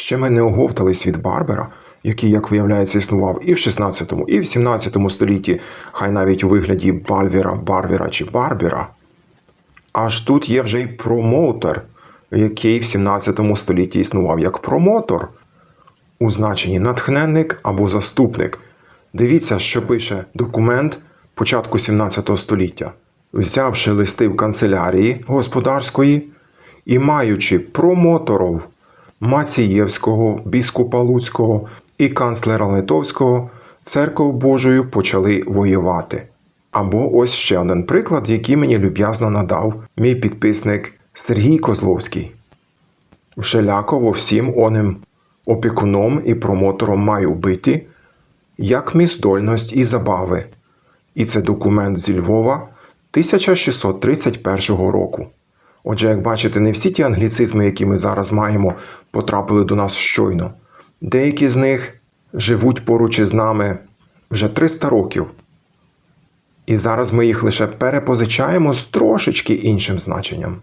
Ще ми не оговтались від Барбера, який, як виявляється, існував і в 16, і в 17 столітті, хай навіть у вигляді Бальвіра, Барвіра чи Барбіра. Аж тут є вже й промоутер, який в 17 столітті існував як промотор у значенні натхненник або заступник. Дивіться, що пише документ початку 17 століття. Взявши листи в канцелярії господарської і маючи промоторов Мацієвського, біскупа Луцького і канцлера Литовського, церков Божою почали воювати. Або ось ще один приклад, який мені люб'язно надав мій підписник Сергій Козловський. Вшеляково всім оним опікуном і промотором маю бити, як міздольність і забави. І це документ зі Львова 1631 року. Отже, як бачите, не всі ті англіцизми, які ми зараз маємо, потрапили до нас щойно. Деякі з них живуть поруч із нами вже 300 років. І зараз ми їх лише перепозичаємо з трошечки іншим значенням.